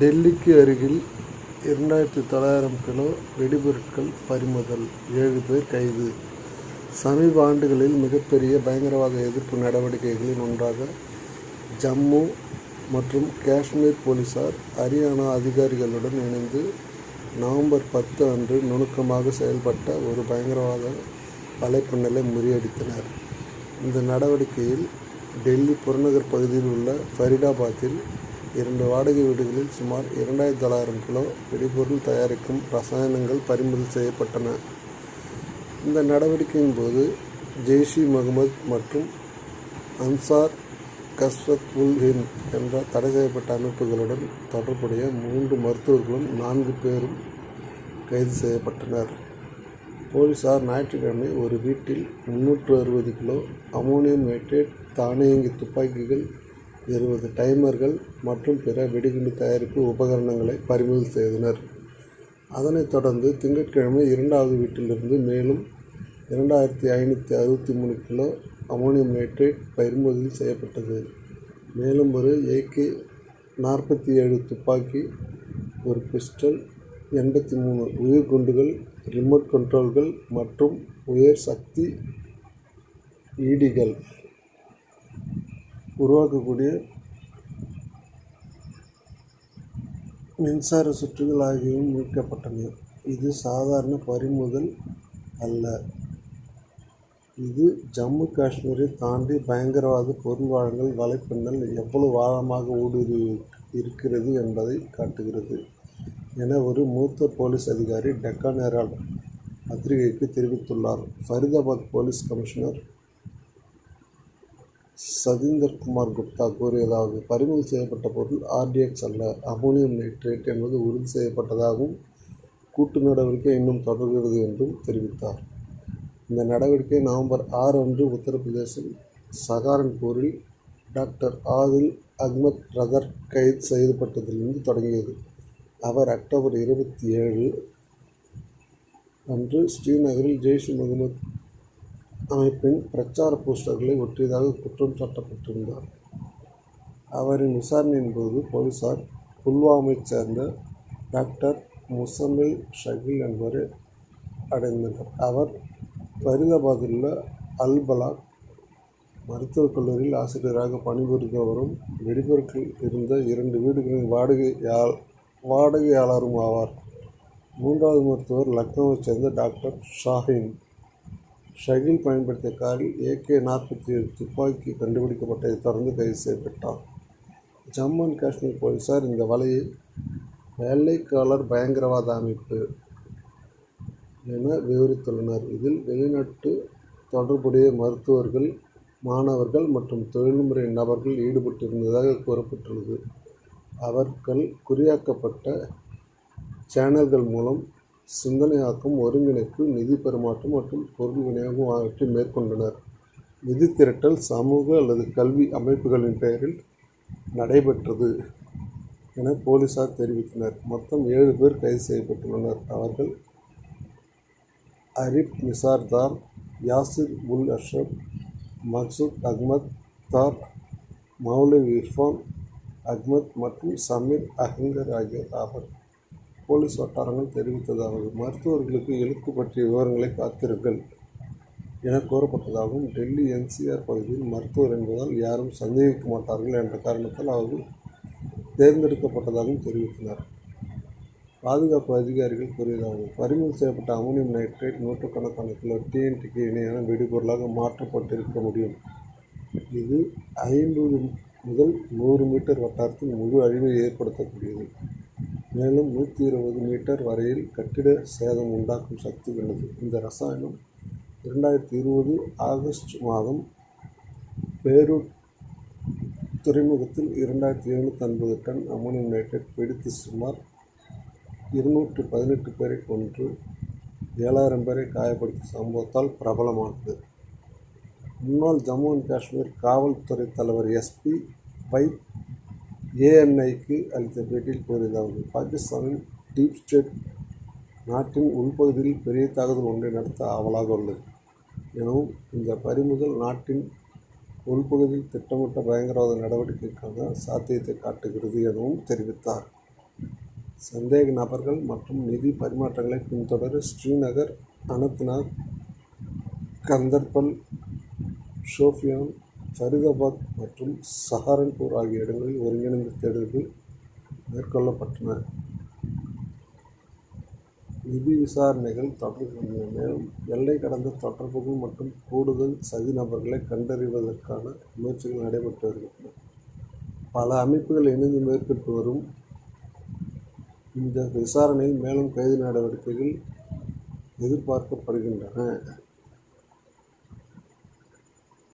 டெல்லிக்கு அருகில் இரண்டாயிரத்து தொள்ளாயிரம் கிலோ வெடிபொருட்கள் பறிமுதல் ஏழு பேர் கைது சமீப ஆண்டுகளில் மிகப்பெரிய பயங்கரவாத எதிர்ப்பு நடவடிக்கைகளில் ஒன்றாக ஜம்மு மற்றும் காஷ்மீர் போலீசார் ஹரியானா அதிகாரிகளுடன் இணைந்து நவம்பர் பத்து அன்று நுணுக்கமாக செயல்பட்ட ஒரு பயங்கரவாத வலைப்பின்னலை முறியடித்தனர். இந்த நடவடிக்கையில் டெல்லி புறநகர் பகுதியில் உள்ள ஃபரிடாபாத்தில் இரண்டு வாடகை வீடுகளில் சுமார் இரண்டாயிரத்தி தொள்ளாயிரம் கிலோ வெடிபொருள் தயாரிக்கும் ரசாயனங்கள் பறிமுதல் செய்யப்பட்டன. இந்த நடவடிக்கையின் போது ஜெய்ஷ் இ முகமது மற்றும் அன்சார் கஸ்வத் உல் ஹிந்த் என்ற தடை செய்யப்பட்ட அமைப்புகளுடன் தொடர்புடைய மூன்று மருத்துவர்களும் நான்கு பேரும் கைது செய்யப்பட்டனர். போலீசார் ஞாயிற்றுக்கிழமை ஒரு வீட்டில் முன்னூற்று அறுபது கிலோ அமோனியம் நைட்ரேட் தானியங்கி துப்பாக்கிகள் இருபது டைமர்கள் மற்றும் பிற வெடிகுண்டு தயாரிப்பு உபகரணங்களை பறிமுதல் செய்தனர். அதனைத் தொடர்ந்து திங்கட்கிழமை இரண்டாவது வீட்டிலிருந்து மேலும் இரண்டாயிரத்தி ஐநூற்றி அறுபத்தி மூணு கிலோ அமோனியம் நைட்ரேட் பறிமுதல் செய்யப்பட்டது. மேலும் ஒரு ஏ. கே. ஏழு துப்பாக்கி ஒரு பிஸ்டல் எண்பத்தி மூணு உயிர் குண்டுகள் ரிமோட் கண்ட்ரோல்கள் மற்றும் உயர் சக்தி ஈடிகள் உருவாக்கக்கூடிய மின்சார சுற்றுகள் ஆகியவையும் மீட்கப்பட்டன. இது சாதாரண பறிமுதல் அல்ல. இது ஜம்மு காஷ்மீரை தாண்டி பயங்கரவாத பொருள் வழங்கல் வலைப்பின்னல் எவ்வளவு ஆழமாக ஊடுருவி இருக்கிறது என்பதை காட்டுகிறது என ஒரு மூத்த போலீஸ் அதிகாரி டெக்கான் ஹெரால்டு பத்திரிகைக்கு தெரிவித்துள்ளார். ஃபரிதாபாத் போலீஸ் கமிஷனர் சதீந்தர் குமார் குப்தா கூறியதாவது பறிமுதல் செய்யப்பட்ட பொருள் ஆர்டிஎக்ஸ் அல்ல. அமோனியம் நைட்ரேட் என்பது உறுதி செய்யப்பட்டதாகவும் கூட்டு நடவடிக்கை இன்னும் தொடர்கிறது என்றும் தெரிவித்தார். இந்த நடவடிக்கை நவம்பர் ஆறு அன்று உத்தரப்பிரதேசம் சகாரன்பூரில் டாக்டர் ஆதில் அஹ்மத் ரதர் கைது செய்யப்பட்டதிலிருந்து தொடங்கியது. அவர் அக்டோபர் இருபத்தி ஏழு அன்று ஸ்ரீநகரில் ஜெய்ஷ் முகமது அமைப்பின் பிரச்சார போஸ்டர்களை ஒட்டியதாக குற்றம் சாட்டப்பட்டிருந்தார். அவரின் விசாரணையின் போது போலீசார் புல்வாமைச் சேர்ந்த டாக்டர் முசமில் ஷகீல் என்பவரை அடைந்தனர். அவர் ஃபரிதாபாத்தில் உள்ள அல்பலாக் மருத்துவக் கல்லூரியில் ஆசிரியராக பணிபுரிபவரும் வெடிபொருட்கள் இருந்த இரண்டு வீடுகளின் வாடகையாளரும் ஆவார். மூன்றாவது மருத்துவர் லக்னோவைச் சேர்ந்த டாக்டர் ஷாஹின் ஷகின் பயன்படுத்திய காரில் ஏகே நாற்பத்தி ஏழு துப்பாக்கி கண்டுபிடிக்கப்பட்டதைத் தொடர்ந்து கைது செய்யப்பட்டார். ஜம்மு அண்ட் காஷ்மீர் போலீசார் இந்த வலையை வெள்ளைக்காலர் பயங்கரவாத அமைப்பு என விவரித்துள்ளனர். இதில் வெளிநாட்டு தொடர்புடைய மருத்துவர்கள் மாணவர்கள் மற்றும் தொழில்முறை நபர்கள் ஈடுபட்டிருந்ததாக கூறப்பட்டுள்ளது. அவர்கள் குறியாக்கப்பட்ட சேனல்கள் மூலம் சிந்தனையாக்கம் ஒருங்கிணைப்பு நிதி பரிமாற்றம் மற்றும் பொருள் விநியோகம் ஆகியவற்றை மேற்கொண்டனர். நிதி திரட்டல் சமூக அல்லது கல்வி அமைப்புகளின் பெயரில் நடைபெற்றது என போலீசார் தெரிவித்தனர். மொத்தம் ஏழு பேர் கைது செய்யப்பட்டுள்ளனர். அவர்கள் அரிப் நிசார்தார் யாசிர் உல் அஷ்ரப் மக்சூத் அஹ்மத் தார் மௌலி இர்ஃபான் அஹ்மத் மற்றும் சமீர் அஹங்கர் ஆகியோர் ஆவர். போலீஸ் வட்டாரங்கள் தெரிவித்ததாகவும் மருத்துவர்களுக்கு இழுக்கு பற்றிய விவரங்களை காத்திருங்கள் என கூறப்பட்டதாகவும் டெல்லி என்சிஆர் பகுதியில் மருத்துவர் என்பதால் யாரும் சந்தேகிக்க மாட்டார்கள் என்ற காரணத்தால் அவர்கள் தேர்ந்தெடுக்கப்பட்டதாகவும் தெரிவித்தனர். பாதுகாப்பு அதிகாரிகள் கூறியதாவது பறிமுதல் செய்யப்பட்ட அமோனியம் நைட்ரேட் நூற்றுக்கணக்கான கிலோ டிஎன்டிக்கு இணையான வெடிபொருளாக மாற்றப்பட்டிருக்க முடியும். இது ஐம்பது முதல் நூறு மீட்டர் வட்டாரத்தில் முழு அழிவை ஏற்படுத்தக்கூடியது. மேலும் நூற்றி இருபது மீட்டர் வரையில் கட்டிட சேதம் உண்டாக்கும் சக்தி உள்ளது இந்த ரசாயனம் இரண்டாயிரத்தி இருபது ஆகஸ்ட் மாதம் பேரூட் துறைமுகத்தில் இரண்டாயிரத்தி எழுநூற்றி ஐம்பது டன் அமோனியம் நைட்ரேட் வெடித்து சுமார் இருநூற்று பதினெட்டு பேரை கொன்று ஏழாயிரம் பேரை காயப்படுத்திய சம்பவத்தால் பிரபலமானது. முன்னாள் ஜம்மு அண்ட் காஷ்மீர் காவல்துறை தலைவர் எஸ்பி பி. ஏஎன்ஐக்கு அளித்த பேட்டியில் கூறியதாவது பாகிஸ்தானின் டீப் ஸ்டேட் நாட்டின் உள்பகுதியில் பெரிய தாக்குதல் ஒன்றை நடத்த ஆவலாக உள்ளது எனவும் இந்த பறிமுதல் நாட்டின் உள்பகுதியில் திட்டமிட்ட பயங்கரவாத நடவடிக்கைக்கான சாத்தியத்தை காட்டுகிறது எனவும் தெரிவித்தார். சந்தேக நபர்கள் மற்றும் நிதி பரிமாற்றங்களை பின்தொடர ஸ்ரீநகர் அனந்த்நாக் கந்தர்பல் ஷோஃபியான் ஃபரிதாபாத் மற்றும் சஹாரன்பூர் ஆகிய இடங்களில் ஒருங்கிணைந்த தேடுதல்கள் மேற்கொள்ளப்பட்டன. நிதி விசாரணைகள் தொடர்பு மேலும் எல்லை கடந்த தொடர்புகள் மற்றும் கூடுதல் சதி நபர்களை கண்டறிவதற்கான முயற்சிகள் நடைபெற்று வருகின்றன. பல அமைப்புகள் இணைந்து மேற்கொண்டு வரும் இந்த விசாரணையில் மேலும் கைது நடவடிக்கைகள் எதிர்பார்க்கப்படுகின்றன.